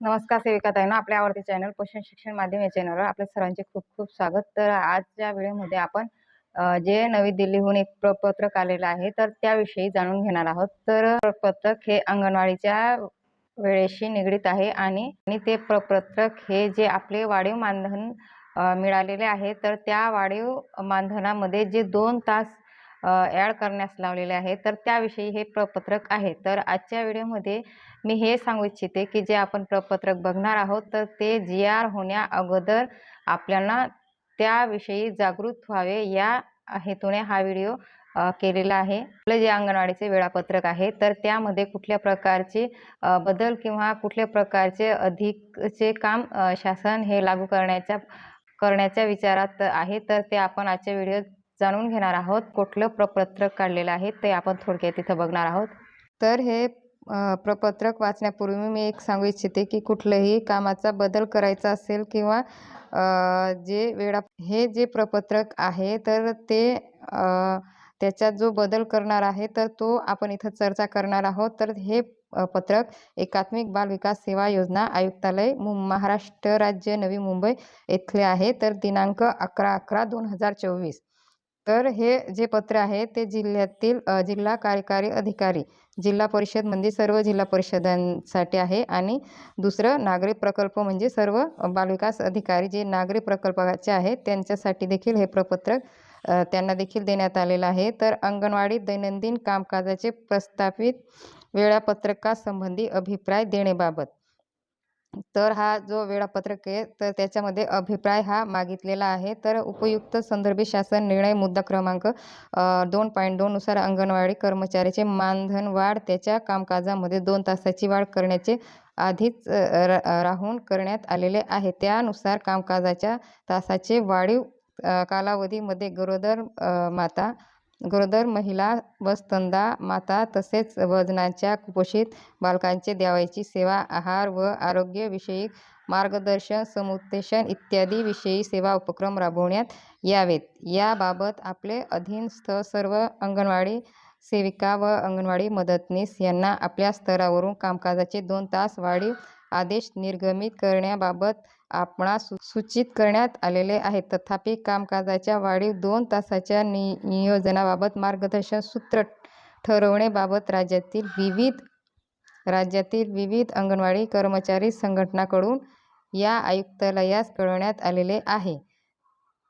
नमस्कार सेविका ताईंनो आपल्या आवडते चॅनल पोषण शिक्षण माध्यम या चॅनलवर आपल्या सर्वांचे खूप खूप स्वागत. तर आजच्या व्हिडिओमध्ये आपण जे नवी दिल्लीहून एक प्रपत्रक आलेलं आहे तर त्याविषयी जाणून घेणार आहोत. तर प्रपत्रक हे अंगणवाडीच्या वेळेशी निगडीत आहे आणि आणि ते प्रपत्रक हे जे आपले वाढीव मानधन मिळालेले आहे तर त्या वाढीव मानधनामध्ये जे दोन तास ॲड करण्यास लावलेले आहे. तर त्याविषयी हे प्रपत्रक आहे. तर आजच्या व्हिडिओमध्ये मी हे सांगू इच्छिते की जे आपण प्रपत्रक बघणार आहोत तर ते जी आर होण्या अगोदर आपल्याला त्याविषयी जागृत व्हावे या हेतूने हा व्हिडिओ केलेला आहे. आपलं जे अंगणवाडीचे वेळापत्रक आहे तर त्यामध्ये कुठल्या प्रकारचे बदल किंवा कुठल्या प्रकारचे अधिकचे काम शासन हे लागू करण्याच्या करण्याच्या विचारात आहे. तर ते आपण आजच्या व्हिडिओत जाणून घेणार आहोत कुठलं प्रपत्रक काढलेलं आहे ते आपण थोडक्यात तिथं बघणार आहोत. तर हे प्रपत्रक वाचण्यापूर्वी मी एक सांगू इच्छिते की कुठलंही कामाचा बदल करायचा असेल किंवा जे वेळा हे जे प्रपत्रक आहे तर ते त्याच्यात जो बदल करणार आहे तर तो आपण इथं चर्चा करणार आहोत. तर हे पत्रक एकात्मिक बाल विकास सेवा योजना आयुक्तालय मु महाराष्ट्र राज्य नवी मुंबई येथले आहे. तर दिनांक अकरा अकरा दोन हजार चोवीस. तर हे जे पत्र आहे ते जिल्ह्यातील जिल्हा कार्यकारी अधिकारी जिल्हा परिषद म्हणजे सर्व जिल्हा परिषदांसाठी आहे आणि दुसरं नागरी प्रकल्प म्हणजे सर्व बालविकास अधिकारी जे नागरी प्रकल्पाचे आहेत त्यांच्यासाठी देखील हे प्रपत्रक त्यांना देखील देण्यात आलेलं आहे. तर अंगणवाडी दैनंदिन कामकाजाचे प्रस्तावित वेळापत्रकासंबंधी अभिप्राय देण्याबाबत तर हा जो वेळापत्रक आहे तर त्याच्यामध्ये अभिप्राय हा मागितलेला आहे. तर उपयुक्त संदर्भी शासन निर्णय मुद्दा क्रमांक दोन पॉईंट दोननुसार अंगणवाडी कर्मचाऱ्याचे मानधन वाढ त्याच्या कामकाजामध्ये दोन तासाची वाढ करण्याचे आधीच रा- राहून करण्यात आलेले आहे. त्यानुसार कामकाजाच्या तासाचे वाढीव कालावधीमध्ये गरोदर माता गरोदर महिला व स्तनदा माता तसेच वजनाच्या कुपोषित बालकांचे द्यावयाची सेवा आहार व आरोग्यविषयक मार्गदर्शन समुपदेशन इत्यादी विषयी सेवा उपक्रम राबवण्यात यावेत. याबाबत आपले अधीनस्थ सर्व अंगणवाडी सेविका व अंगणवाडी मदतनीस यांना आपल्या स्तरावरून कामकाजाचे दोन तास वाढीव आदेश निर्गमित करण्याबाबत आपणास सूचित करण्यात आलेले आहे तथापि कामकाजाच्या वाढीव दोन तासाच्या नि नियोजनाबाबत मार्गदर्शन सूत्र ठरवण्याबाबत राज्यातील विविध राज्यातील विविध अंगणवाडी कर्मचारी संघटनाकडून या आयुक्तालयास कळवण्यात आलेले आहे.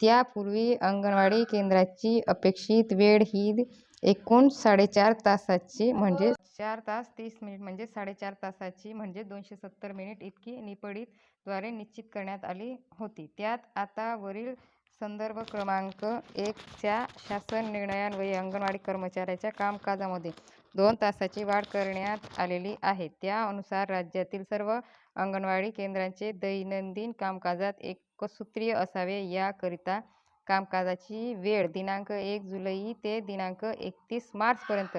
त्यापूर्वी अंगणवाडी केंद्राची अपेक्षित वेळ ही एकूण साडेचार तासाची म्हणजे चार तास तीस मिनिट म्हणजे साडेचार तासाची म्हणजे दोनशे सत्तर मिनिट इतकी निपडीतद्वारे निश्चित करण्यात आली होती. त्यात आता वरील संदर्भ क्रमांक एकच्या शासन निर्णयांवरी अंगणवाडी कर्मचाऱ्याच्या कामकाजामध्ये दोन तासाची वाढ करण्यात आलेली आहे. त्यानुसार राज्यातील सर्व अंगणवाडी केंद्रांचे दैनंदिन कामकाजात एक सूत्रीय असावे याकरिता कामकाजाची वेळ दिनांक एक जुलै ते दिनांक एकतीस मार्चपर्यंत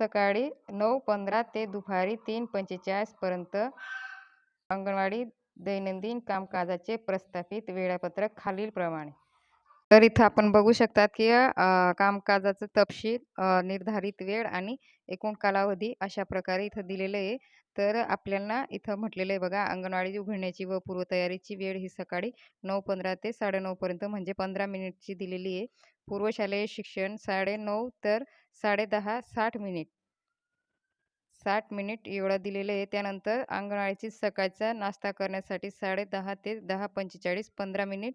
सकाळी नऊ पंधरा ते दुपारी तीन पंचेचाळीसपर्यंत अंगणवाडी दैनंदिन कामकाजाचे प्रस्थापित वेळापत्रक खालीलप्रमाणे तर इथं आपण बघू शकतात की कामकाजाचं तपशील निर्धारित वेळ आणि एकूण कालावधी अशा प्रकारे इथं दिलेलं आहे. तर आपल्याला इथं म्हटलेलं आहे बघा अंगणवाडी उघडण्याची व पूर्वतयारीची वेळ ही सकाळी नऊ पंधरा ते साडेनऊपर्यंत म्हणजे पंधरा मिनिटची दिलेली आहे. पूर्वशालेय शिक्षण साडेनऊ तर साडेदहा साठ मिनिट. साठ मिनिट एवढा दिलेलं आहे. त्यानंतर अंगणवाडीची सकाळचा नाश्ता करण्यासाठी साडेदहा ते दहा पंचेचाळीस पंधरा मिनिट.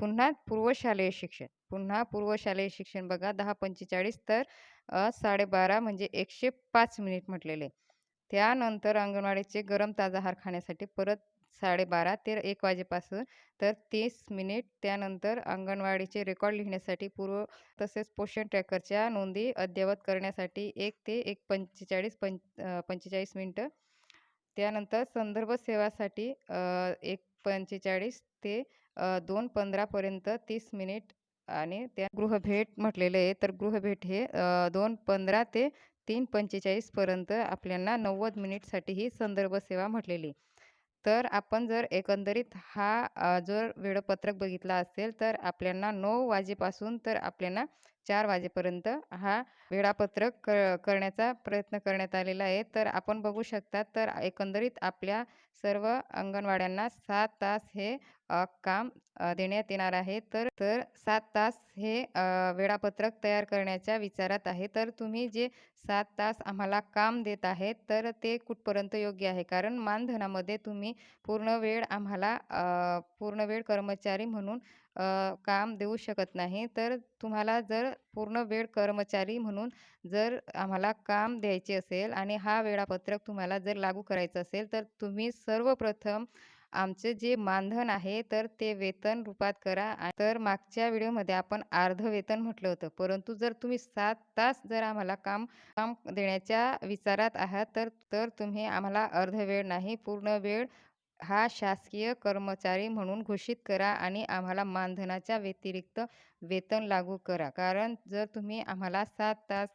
पुन्हा पूर्वशालेय शिक्षण. पुन्हा पूर्वशालेय शिक्षण बघा दहा पंचेचाळीस तर साडेबारा म्हणजे एकशे पाच मिनिट म्हटलेले आहे. त्यानंतर अंगणवाडीचे गरम ताजा आहार खाण्यासाठी परत साडेबारा ते एक वाजेपासून तर तीस मिनिट. त्यानंतर अंगणवाडीचे रेकॉर्ड लिहिण्यासाठी पूर्व तसेच पोषण ट्रॅकरच्या नोंदी अद्ययावत करण्यासाठी एक ते एक पंचेचाळीस पंच पंचेचाळीस मिनटं. त्यानंतर संदर्भ सेवासाठी एक पंचेचाळीस ते दोन पंधरापर्यंत तीस मिनिट आणि त्या गृहभेट म्हटलेलं आहे. तर गृहभेट हे दोन पंधरा ते तीन पंचेचाळीसपर्यंत आपल्याला नव्वद मिनिटसाठी ही संदर्भ सेवा म्हटलेली. तर आपण जर एकंदरीत हा जर वेळापत्रक बघितला असेल तर आपल्याला नऊ वाजेपासून तर आपल्याला चार वाजेपर्यंत हा वेळापत्रक क करण्याचा प्रयत्न करण्यात आलेला आहे. तर आपण बघू शकता तर एकंदरीत आपल्या सर्व अंगणवाड्यांना सात तास हे काम देण्यात येणार आहे. तर तर सात तास हे वेळापत्रक तयार करण्याच्या विचारात आहे. तर तुम्ही जे सात तास आम्हाला काम देत आहेत तर ते कुठपर्यंत योग्य आहे? कारण मानधनामध्ये तुम्ही पूर्ण वेळ आम्हाला पूर्ण वेळ कर्मचारी म्हणून काम देऊ शकत नाही. तर तुम्हाला जर पूर्ण वेळ कर्मचारी म्हणून जर आम्हाला काम द्यायचे असेल आणि हा वेळापत्रक तुम्हाला जर लागू करायचं असेल तर तुम्ही सर्वप्रथम आमचे जे मानधन आहे तर ते वेतन रूपात करा. तर मागच्या व्हिडिओमध्ये आपण अर्ध वेतन म्हटलं होतं. परंतु जर तुम्ही सात तास जर आम्हाला काम काम देण्याच्या विचारात आहात तर तर तुम्ही आम्हाला अर्ध वेळ नाही पूर्ण वेळ हा शासकीय कर्मचारी म्हणून घोषित करा आणि आम्हाला मानधनाच्या व्यतिरिक्त वेतन लागू करा. कारण जर तुम्ही आम्हाला सात तास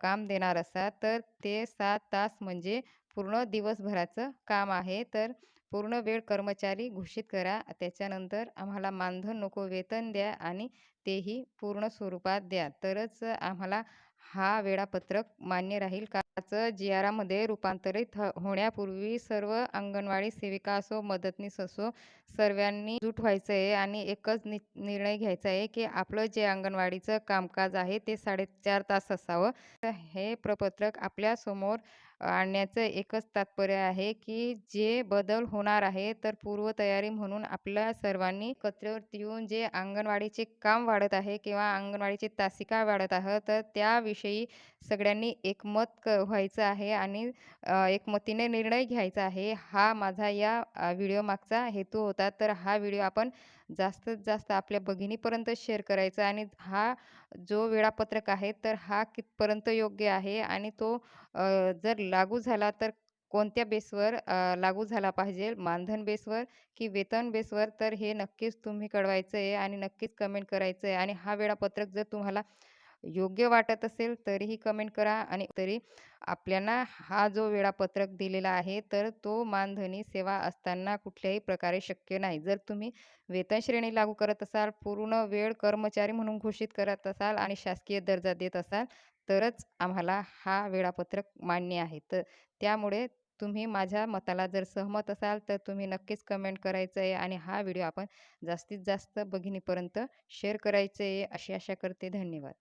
काम देणार असाल तर ते सात तास म्हणजे पूर्ण दिवसभराचं काम आहे. तर पूर्ण वेळ कर्मचारी घोषित करा. त्याच्यानंतर आम्हाला मानधन नको वेतन द्या आणि तेही पूर्ण स्वरूपात द्या. तरच आम्हाला हा वेळापत्रक मान्य राहील. का जी आरामध्ये रूपांतरित होण्यापूर्वी सर्व अंगणवाडी सेविका असो मदतनीस असो सर्वांनी जूट व्हायचं आहे आणि एकच नि निर्णय घ्यायचा आहे की आपलं जे अंगणवाडीचं कामकाज आहे ते साडेचार तास असावं. हे प्रपत्रक आपल्यासमोर आणण्याचं एकच तात्पर्य आहे की जे बदल होणार आहे तर पूर्वतयारी म्हणून आपल्या सर्वांनी एकत्रित येऊन जे अंगणवाडीचे काम वाढत आहे किंवा अंगणवाडीची तासिका वाढत आहे तर त्याविषयी सगळ्यांनी एकमत क व्हायचं आहे आणि एकमतीने निर्णय घ्यायचा आहे. हा माझा या व्हिडिओ मागचा हेतू होता. तर हा व्हिडिओ आपण जास्तीत जास्त आपल्या भगिनीपर्यंत शेअर करायचा आणि हा जो वेळापत्रक आहे तर हा कितपर्यंत योग्य आहे आणि तो जर लागू झाला तर कोणत्या बेसवर लागू झाला पाहिजे? मानधन बेसवर की वेतन बेसवर? तर हे नक्कीच तुम्ही कळवायचं आहे आणि नक्कीच कमेंट करायचं आहे आणि हा वेळापत्रक जर तुम्हाला योग्य वाटत असेल तरीही कमेंट करा आणि तरी आपल्याला हा जो वेळापत्रक दिलेला आहे तर तो मानधनी सेवा असताना कुठल्याही प्रकारे शक्य नाही. जर तुम्ही वेतन श्रेणी लागू करत असाल पूर्ण वेळ कर्मचारी म्हणून घोषित करत असाल आणि शासकीय दर्जा देत असाल तरच आम्हाला हा वेळापत्रक मान्य आहे. तर त्यामुळे तुम्ही माझ्या मताला जर सहमत असाल तर तुम्ही नक्कीच कमेंट करायचं आहे आणि हा व्हिडिओ आपण जास्तीत जास्त भगिनीपर्यंत शेअर करायचे आहे अशी आशा करते. धन्यवाद.